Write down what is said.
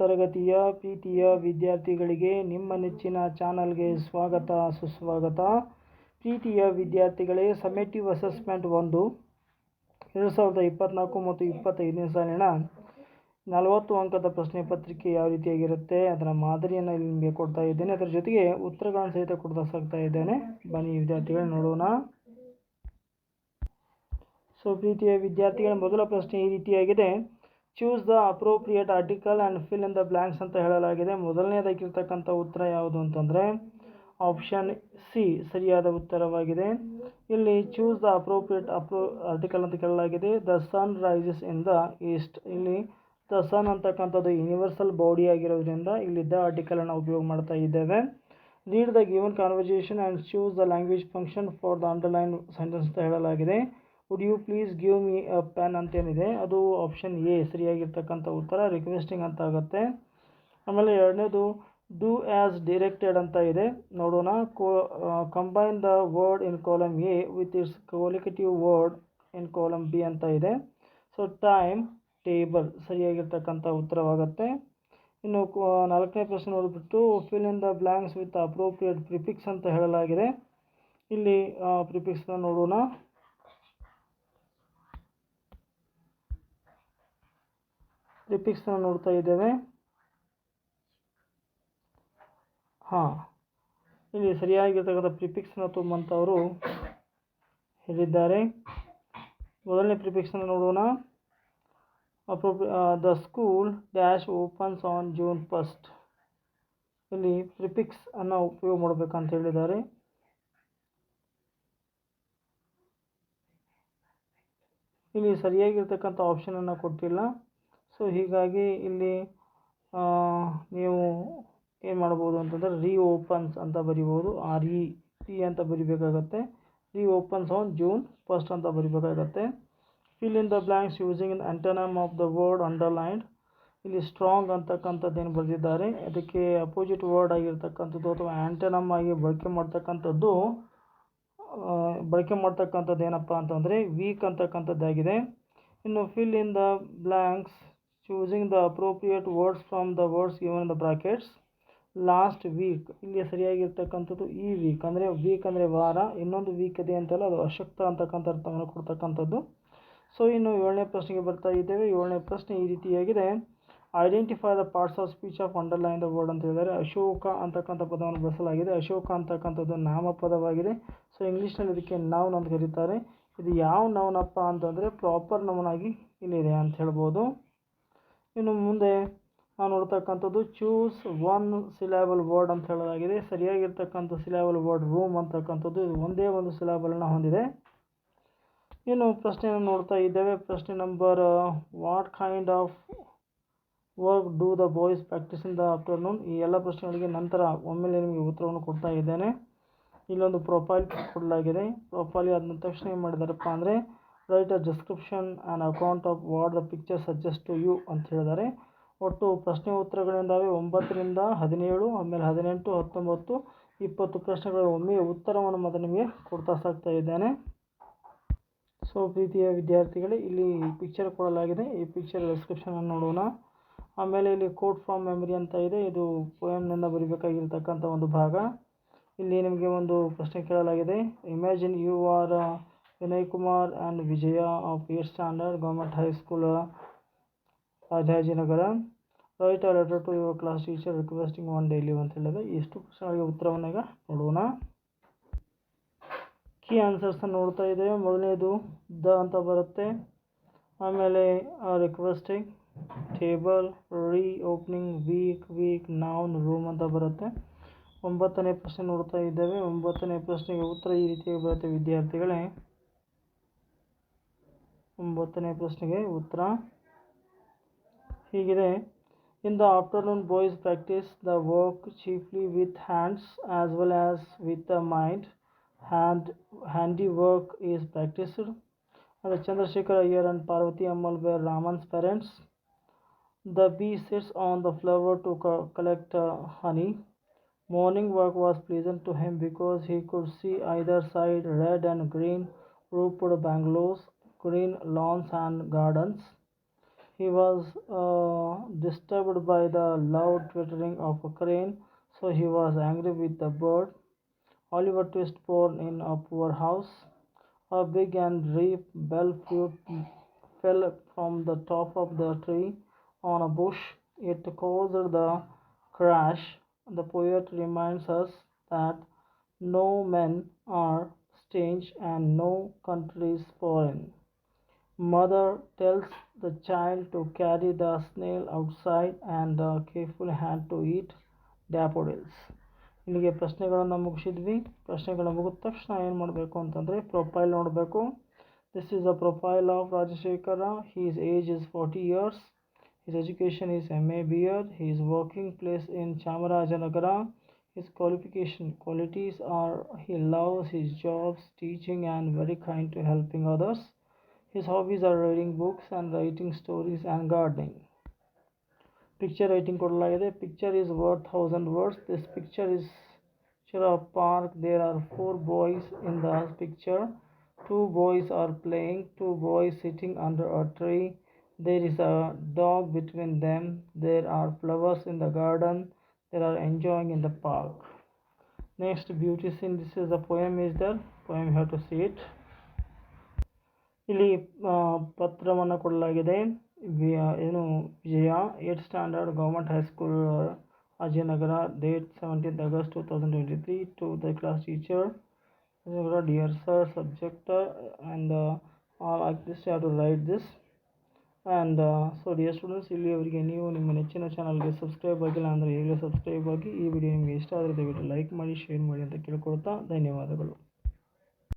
ತರಗತಿಯ ಪ್ರೀತಿಯ ವಿದ್ಯಾರ್ಥಿಗಳಿಗೆ ನಿಮ್ಮ ನೆಚ್ಚಿನ ಚಾನಲ್ಗೆ ಸ್ವಾಗತ, ಸುಸ್ವಾಗತ. ಪ್ರೀತಿಯ ವಿದ್ಯಾರ್ಥಿಗಳೇ ಸಮೇಟಿವ್ ಅಸೆಸ್ಮೆಂಟ್ ಒಂದು, ಎರಡು ಸಾವಿರದ ಇಪ್ಪತ್ತ್ನಾಲ್ಕು ಮತ್ತು ಇಪ್ಪತ್ತೈದನೇ ಸಾಲಿನ ನಲವತ್ತು ಅಂಕದ ಪ್ರಶ್ನೆ ಪತ್ರಿಕೆ ಯಾವ ರೀತಿಯಾಗಿರುತ್ತೆ? ಅದರ ಮಾದರಿಯನ್ನು ಇಲ್ಲಿ ನಿಮಗೆ ಕೊಡ್ತಾ ಇದ್ದೇನೆ. ಅದರ ಜೊತೆಗೆ ಉತ್ತರಗಳನ್ನು ಸಹಿತ ಕೊಡ್ತಾ ಸಾಕ್ತಾ ಇದ್ದೇನೆ. ಬನ್ನಿ ವಿದ್ಯಾರ್ಥಿಗಳು, ನೋಡೋಣ. ಸೊ ಪ್ರೀತಿಯ ವಿದ್ಯಾರ್ಥಿಗಳ ಮೊದಲ ಪ್ರಶ್ನೆ ಈ ರೀತಿಯಾಗಿದೆ. Choose the appropriate article and fill in the blanks ಅಂತ ಹೇಳಲಾಗಿದೆ. ಮೊದಲನೇದಾಗಿರ್ತಕ್ಕಂಥ ಉತ್ತರ ಯಾವುದು ಅಂತಂದರೆ ಆಪ್ಷನ್ ಸಿ ಸರಿಯಾದ ಉತ್ತರವಾಗಿದೆ. ಇಲ್ಲಿ choose the appropriate appro article ಅಂತ ಕೇಳಲಾಗಿದೆ. The sun rises in the east ಇಲ್ಲಿ ದ ಸನ್ ಅಂತಕ್ಕಂಥದ್ದು ಯೂನಿವರ್ಸಲ್ ಬಾಡಿ ಆಗಿರೋದ್ರಿಂದ ಇಲ್ಲಿ ದ ಆರ್ಟಿಕಲನ್ನು ಉಪಯೋಗ ಮಾಡ್ತಾ ಇದ್ದೇವೆ. Read the given conversation and choose the language function for the underline sentence ಅಂತ ಹೇಳಲಾಗಿದೆ. Would you please give me a pen ಅಂತೇನಿದೆ? ಅದು ಆಪ್ಷನ್ ಎ ಸರಿಯಾಗಿರ್ತಕ್ಕಂಥ ಉತ್ತರ ರಿಕ್ವೆಸ್ಟಿಂಗ್ ಅಂತ ಆಗುತ್ತೆ ಆಮೇಲೆ ಎರಡನೇದು ಡೂ ಆ್ಯಸ್ ಡಿರೆಕ್ಟೆಡ್ ಅಂತ ಇದೆ. ನೋಡೋಣ. ಕೋ combine the word in column A with its qualitative word in column B ಅಂತ ಇದೆ. ಸೊ ಟೈಮ್ ಟೇಬಲ್ ಸರಿಯಾಗಿರ್ತಕ್ಕಂಥ ಉತ್ತರವಾಗುತ್ತೆ. ಇನ್ನು ನಾಲ್ಕನೇ ಪ್ರಶ್ನೆ ನೋಡಿಬಿಟ್ಟು fill in the blanks with appropriate prefix ಅಂತ ಹೇಳಲಾಗಿದೆ. ಇಲ್ಲಿ ಪ್ರಿಫಿಕ್ಸ್ನ ನೋಡೋಣ. ಪ್ರಿಫಿಕ್ಸ್ನ ನೋಡ್ತಾ ಇದ್ದೇವೆ. ಹಾಂ. ಇಲ್ಲಿ ಸರಿಯಾಗಿರ್ತಕ್ಕಂಥ ಪ್ರಿಫಿಕ್ಸ್ನ ತುಂಬಂಥವರು ಹೇಳಿದ್ದಾರೆ. ಮೊದಲನೇ ಪ್ರಿಪಿಕ್ಸ್ನ ನೋಡೋಣ. Appropri the school dash opens on June first ಇಲ್ಲಿ ಪ್ರಿಫಿಕ್ಸ್ ಅನ್ನು ಉಪಯೋಗ ಮಾಡಬೇಕಂತ ಹೇಳಿದ್ದಾರೆ. ಇಲ್ಲಿ ಸರಿಯಾಗಿರ್ತಕ್ಕಂಥ ಆಪ್ಷನನ್ನು ಕೊಟ್ಟಿಲ್ಲ. ಸೊ ಹೀಗಾಗಿ ಇಲ್ಲಿ ನೀವು ಏನು ಮಾಡ್ಬೋದು ಅಂತಂದರೆ ರೀ ಓಪನ್ಸ್ ಅಂತ ಬರಿಬೋದು. ಆರ್ ಇ ಟಿ ಅಂತ ಬರಿಬೇಕಾಗತ್ತೆ. ರೀ ಓಪನ್ಸ್ ಆನ್ ಜೂನ್ ಫಸ್ಟ್ ಅಂತ ಬರಿಬೇಕಾಗತ್ತೆ. Fill in the blanks using in antonym of the word underlined ಇಲ್ಲಿ ಸ್ಟ್ರಾಂಗ್ ಅಂತಕ್ಕಂಥದ್ದೇನು ಬರೆದಿದ್ದಾರೆ. ಅದಕ್ಕೆ ಅಪೋಸಿಟ್ ವರ್ಡ್ ಆಗಿರ್ತಕ್ಕಂಥದ್ದು ಅಥವಾ ಆ್ಯಂಟನಮ್ ಆಗಿ ಬಳಕೆ ಮಾಡ್ತಕ್ಕಂಥದ್ದು ಬಳಕೆ ಮಾಡ್ತಕ್ಕಂಥದ್ದು ಏನಪ್ಪ ಅಂತಂದರೆ ವೀಕ್ ಅಂತಕ್ಕಂಥದ್ದಾಗಿದೆ. ಇನ್ನು fill in the blanks choosing the appropriate words from the words given the brackets last week ಇಲ್ಲಿ ಸರಿಯಾಗಿರ್ತಕ್ಕಂಥದ್ದು ಈ ವೀಕ್ ಅಂದರೆ ವೀಕ್ ಅಂದರೆ ವಾರ, ಇನ್ನೊಂದು ವೀಕ್ ಇದೆ ಅಂತಲ್ಲ ಅದು ಅಶಕ್ತ ಅಂತಕ್ಕಂಥ ಅರ್ಥವನ್ನು ಕೊಡ್ತಕ್ಕಂಥದ್ದು. ಸೊ ಇನ್ನು ಏಳನೇ ಪ್ರಶ್ನೆಗೆ ಬರ್ತಾ ಇದ್ದೇವೆ. ಏಳನೇ ಪ್ರಶ್ನೆ ಈ ರೀತಿಯಾಗಿದೆ. Identify the parts of speech of underline the word ಅಂತ ಹೇಳಿದರೆ ಅಶೋಕ ಅಂತಕ್ಕಂಥ ಪದವನ್ನು ಬಳಸಲಾಗಿದೆ. ಅಶೋಕ ಅಂತಕ್ಕಂಥದ್ದು ನಾಮಪದವಾಗಿದೆ. ಸೊ ಇಂಗ್ಲೀಷ್ನಲ್ಲಿ ಇದಕ್ಕೆ ನೌನ್ ಅಂತ ಕರೀತಾರೆ. ಇದು ಯಾವ ನೌನಪ್ಪ ಅಂತಂದರೆ ಪ್ರಾಪರ್ ನೌನಾಗಿ ಇಲ್ಲಿದೆ ಅಂತ ಹೇಳ್ಬೋದು. ಇನ್ನು ಮುಂದೆ ನಾವು ನೋಡ್ತಕ್ಕಂಥದ್ದು ಚೂಸ್ ಒನ್ ಸಿಲ್ಯಾಬಲ್ ವರ್ಡ್ ಅಂತ ಹೇಳಲಾಗಿದೆ. ಸರಿಯಾಗಿರ್ತಕ್ಕಂಥ ಸಿಲ್ಯಾಬಲ್ ವರ್ಡ್ ರೂಮ್ ಅಂತಕ್ಕಂಥದ್ದು ಇದು ಒಂದೇ ಒಂದು ಸಿಲೇಬಲನ್ನು ಹೊಂದಿದೆ. ಇನ್ನು ಪ್ರಶ್ನೆಯನ್ನು ನೋಡ್ತಾ ಇದ್ದೇವೆ. ಪ್ರಶ್ನೆ number what kind of work do the boys practise in the afternoon ಈ ಎಲ್ಲ ಪ್ರಶ್ನೆಗಳಿಗೆ ನಂತರ ಒಮ್ಮೆಲೆ ನಿಮಗೆ ಉತ್ತರವನ್ನು ಕೊಡ್ತಾ ಇದ್ದೇನೆ. ಇಲ್ಲೊಂದು ಪ್ರೊಫೈಲ್ ಕೊಡಲಾಗಿದೆ. ಪ್ರೊಫೈಲ್ ಆದ ತಕ್ಷಣ ಏನು ಮಾಡಿದಾರಪ್ಪ ಅಂದರೆ write a description and account of what the picture suggest to you ಅಂತ ಹೇಳಿದ್ದಾರೆ. ಒಟ್ಟು ಪ್ರಶ್ನೆ ಉತ್ತರಗಳಿಂದಾವೆ ಒಂಬತ್ತರಿಂದ ಹದಿನೇಳು, ಆಮೇಲೆ ಹದಿನೆಂಟು, ಹತ್ತೊಂಬತ್ತು, ಇಪ್ಪತ್ತು ಪ್ರಶ್ನೆಗಳ ಒಮ್ಮೆ ಉತ್ತರವನ್ನು ಮಾತ್ರ ನಿಮಗೆ ಕೊಡ್ತಾ ಸಾಕ್ತಾ ಇದ್ದೇನೆ. ಸೊ ಪ್ರೀತಿಯ ವಿದ್ಯಾರ್ಥಿಗಳೇ, ಇಲ್ಲಿ ಪಿಕ್ಚರ್ ಕೊಡಲಾಗಿದೆ. ಈ ಪಿಕ್ಚರ್ ಡಿಸ್ಕ್ರಿಪ್ಷನನ್ನು ನೋಡೋಣ. ಆಮೇಲೆ ಇಲ್ಲಿ ಕೋಟ್ ಫ್ರಮ್ ಮೆಮರಿ ಅಂತ ಇದೆ. ಇದು ಪೋಯಮ್ನಿಂದ ಬರಿಬೇಕಾಗಿರ್ತಕ್ಕಂಥ ಒಂದು ಭಾಗ. ಇಲ್ಲಿ ನಿಮಗೆ ಒಂದು ಪ್ರಶ್ನೆ ಕೇಳಲಾಗಿದೆ. Imagine you are Vinay Kumar and Vijaya of eight standard government high school Rajajinagar write a letter to your class teacher requesting one day leave ಅಂತ ಹೇಳಿದೆ ಎಷ್ಟು ಪ್ರಶ್ನೆಗಳಿಗೆ ಉತ್ತರವನ್ನು ಈಗ ನೋಡೋಣ. ಕೀ ಆನ್ಸರ್ಸನ್ನು ನೋಡ್ತಾ ಇದ್ದೇವೆ. ಮೊದಲನೇದು, ದ ಅಂತ ಬರುತ್ತೆ. ಆಮೇಲೆ requesting table reopening week week noun room ಅಂತ ಬರುತ್ತೆ. ಒಂಬತ್ತನೇ ಪ್ರಶ್ನೆ ನೋಡ್ತಾ ಇದ್ದೇವೆ. ಒಂಬತ್ತನೇ ಪ್ರಶ್ನೆಗೆ ಉತ್ತರ ಈ ರೀತಿಯಾಗಿ ಬರುತ್ತೆ. ವಿದ್ಯಾರ್ಥಿಗಳೇ ಒಂಬತ್ತನೇ ಪ್ರಶ್ನೆಗೆ ಉತ್ತರ ಹೀಗಿದೆ in the afternoon boys practise the work chiefly with hands as well as with the mind hand handy work is practised and Chandrasekhar Iyer and Parvati Ammal were Raman's parents. The bee sits on the flower to co- collect uh, honey. Morning work was pleasant to him because he could see either side red and green roofed bungalows, green lawns and gardens. he was uh, disturbed by the loud twittering of a crane, so he was angry with the bird. Oliver Twist born in a poor house. A big and deep bell fruit fell from the top of the tree on a bush. It caused the crash. The poet reminds us that no men are strange and no countries foreign. Mother tells the child to carry the snail outside and uh, careful hand to eat daffodils. ಇಲ್ಲಿಗೆ ಪ್ರಶ್ನೆಗಳನ್ನು ಮುಗಿಸಿದ್ವಿ ಪ್ರಶ್ನೆಗಳು ಮುಗಿದ ತಕ್ಷಣ ಏನು ಮಾಡಬೇಕು ಅಂತಂದರೆ profile ನೋಡಬೇಕು this is a profile of Rajashekara he's age is forty years his education is M A B Ed he's working place in Chamarajanagar his qualification qualities are he loves his jobs teaching and very kind to helping others his hobbies are reading books and writing stories and gardening picture writing ಕೊಡಲಾಗಿದೆ picture is worth thousand words this picture is picture of park there are four boys in the picture two boys are playing two boys sitting under a tree there is a dog between them there are flowers in the garden they are enjoying in the park next beauty scene this is the poem is there poem you have to see it ಇಲ್ಲಿ ಪತ್ರವನ್ನು ಕೊಡಲಾಗಿದೆ. ಏನು, Vijaya, eight standard government high school Ajayanagar date seventeenth August two thousand twenty three to the class teacher dear sir, subject and like this have to write this and so, dear students ಇಲ್ಲಿಯವರೆಗೆ ನೀವು ನಿಮ್ಮ ನೆಚ್ಚಿನ ಚಾನಲ್ಗೆ subscribe ಆಗಿಲ್ಲ ಅಂದರೆ ಈಗಲೇ subscribe ಆಗಿ ಈ ವಿಡಿಯೋ ನಿಮಗೆ ಇಷ್ಟ ಆದರೆ ದಯವಿಟ್ಟು ಲೈಕ್ ಮಾಡಿ, ಶೇರ್ ಮಾಡಿ ಅಂತ ಕೇಳ್ಕೊಳ್ತಾ ಧನ್ಯವಾದಗಳು.